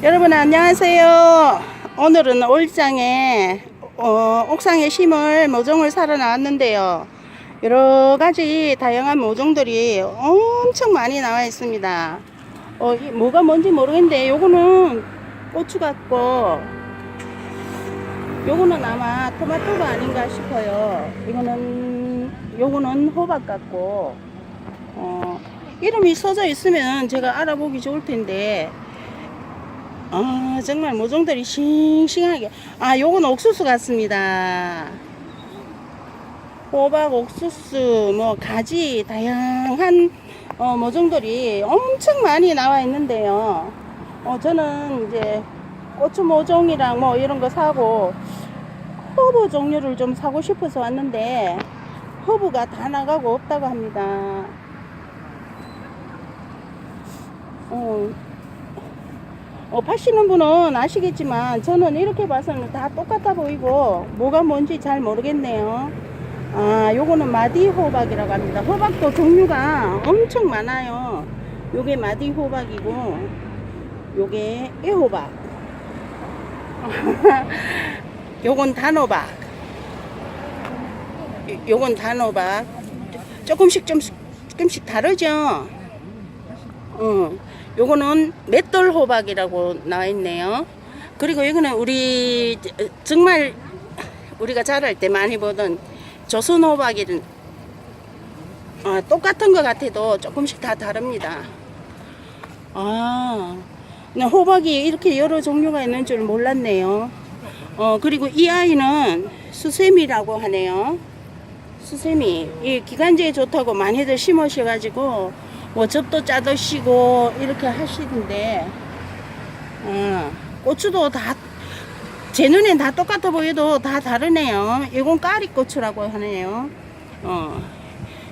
여러분 안녕하세요. 오늘은 올장에 어, 옥상에 심을 모종을 사러 나왔는데요. 여러 가지 다양한 모종들이 엄청 많이 나와 있습니다. 어, 이 뭐가 뭔지 모르겠는데 요거는 고추 같고 요거는 아마 토마토가 아닌가 싶어요. 이거는 요거는 호박 같고 어, 이름이 써져 있으면 제가 알아보기 좋을 텐데 아 정말 모종들이 싱싱하게. 아 요건 옥수수 같습니다. 호박 옥수수 뭐 가지 다양한 어, 모종들이 엄청 많이 나와 있는데요. 어, 저는 이제 고추 모종이랑 뭐 이런 거 사고 허브 종류를 좀 사고 싶어서 왔는데 허브가 다 나가고 없다고 합니다. 어, 어, 파시는 분은 아시겠지만 저는 이렇게 봐서는 다 똑같아 보이고 뭐가 뭔지 잘 모르겠네요. 아, 요거는 마디 호박이라고 합니다. 호박도 종류가 엄청 많아요. 요게 마디 호박이고 요게 애호박. 요건 단호박. 요- 요건 단호박. 조금씩 좀 조금씩 다르죠. 어, 요거는 맷돌 호박이라고 나와 있네요. 그리고 이거는 우리 정말 우리가 자랄 때 많이 보던 조선 호박이 아, 똑같은 것 같아도 조금씩 다 다릅니다. 아, 네, 호박이 이렇게 여러 종류가 있는 줄 몰랐네요. 어, 그리고 이 아이는 수세미라고 하네요. 수세미. 이 기관지에 좋다고 많이들 심으셔가지고, 뭐 즙도 짜드시고, 이렇게 하시는데, 어, 고추도 다, 제 눈엔 다 똑같아 보여도 다 다르네요. 이건 까리고추라고 하네요. 어,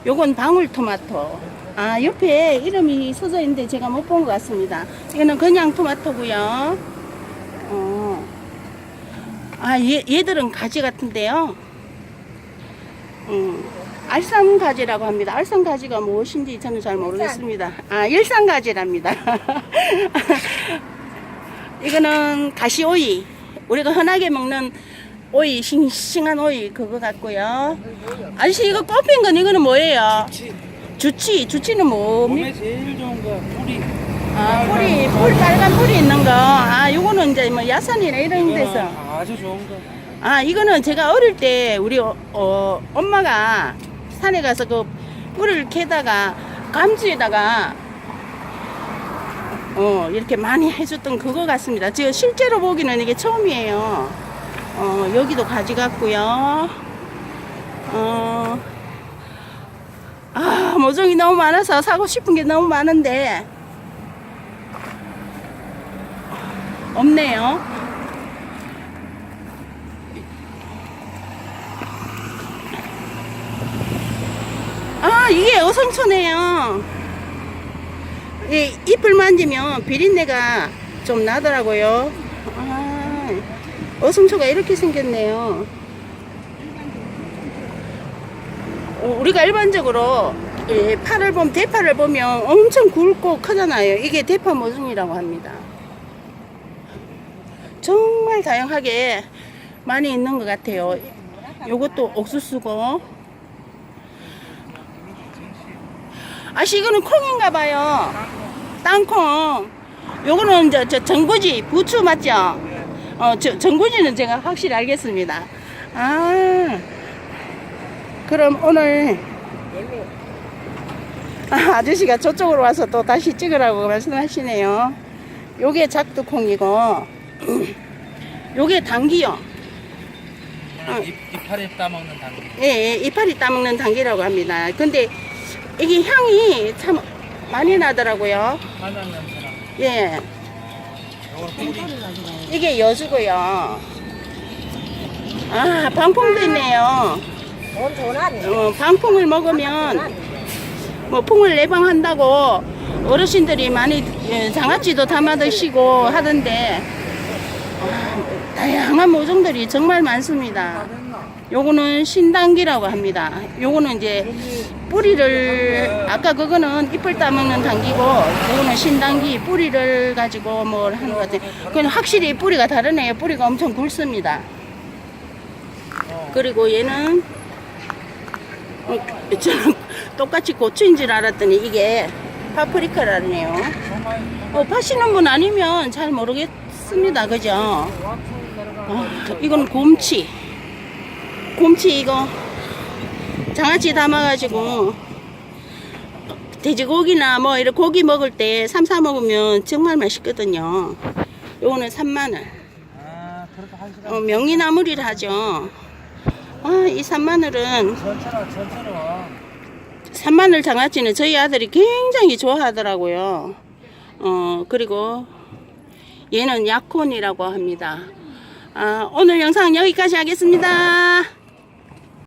요건 방울토마토. 아, 옆에 이름이 써져 있는데 제가 못 본 것 같습니다. 이거는 그냥 토마토고요. 어. 아, 얘, 얘들은 가지 같은데요. 음, 알쌈 가지라고 합니다. 알쌈 가지가 무엇인지 저는 잘 모르겠습니다. 아, 일산 가지랍니다. 이거는 가시오이. 우리가 흔하게 먹는 오이, 싱싱한 오이 그거 같고요. 아저씨 이거 꼽힌 건 이거는 뭐예요? 주치. 주치 는 뭐? 몸에 제일 좋은 거 뿌리. 아, 뿌리, 뿔 빨간 뿔이 있는 거. 아, 요거는 이제 뭐 야산이나 이런 데서. 이거는 아주 좋은 거. 아, 이거는 제가 어릴 때 우리 어, 어, 엄마가 산에 가서 그 뿔을 캐다가 감지에다가 어, 이렇게 많이 해줬던 그거 같습니다. 제가 실제로 보기는 이게 처음이에요. 어, 여기도 가지 같고요. 어, 아, 모종이 너무 많아서 사고 싶은 게 너무 많은데 없네요. 아 어성초네요. 이 잎을 만지면 비린내가 좀 나더라고요. 아 어성초가 이렇게 생겼네요. 어, 우리가 일반적으로 이 팔을 보면 대파를 보면 엄청 굵고 크잖아요. 이게 대파 모종이라고 합니다. 정말 다양하게 많이 있는 것 같아요. 요것도 옥수수고 아씨 이거는 콩인가 봐요. 땅콩. 요거는 저, 저 전구지 부추 맞죠? 어, 저, 전구지는 제가 확실히 알겠습니다. 아. 그럼 오늘 아, 아저씨가 저쪽으로 와서 또 다시 찍으라고 말씀하시네요. 요게 작두콩이고 요게 당기요. 잎, 이파리 따먹는 당근. 예, 예, 이파리 따먹는 당기라고 합니다. 근데 이게 향이 참 많이 나더라고요. 냄새랑. 예, 요거. 이게 여주고요. 아, 방풍도 있네요. 어, 방풍을 먹으면 뭐 풍을 예방한다고 어르신들이 많이 예, 장아찌도 담아 드시고 하던데 아, 다양한 모종들이 정말 많습니다. 요거는 신당기라고 합니다. 요거는 이제 뿌리를 아까 그거는 잎을 따먹는 당기고 요거는 신당기 뿌리를 가지고 뭘 하는 것 같아요. 그건 확실히 뿌리가 다르네요. 뿌리가 엄청 굵습니다. 그리고 얘는 어, 저는 똑같이 고추인 줄 알았더니 이게 파프리카라네요. 어, 파시는 분 아니면 잘 모르겠 습니다. 그죠? 아, 이건 곰치. 곰치 이거 장아찌 담아가지고 돼지고기나 뭐 이런 고기 먹을 때 삼사 먹으면 정말 맛있거든요. 요거는 산마늘. 어, 명이나물이라 하죠. 아, 이 산마늘은. 산마늘 장아찌는 저희 아들이 굉장히 좋아하더라고요. 어, 그리고 얘는 약혼이라고 합니다. 아, 오늘 영상 여기까지 하겠습니다.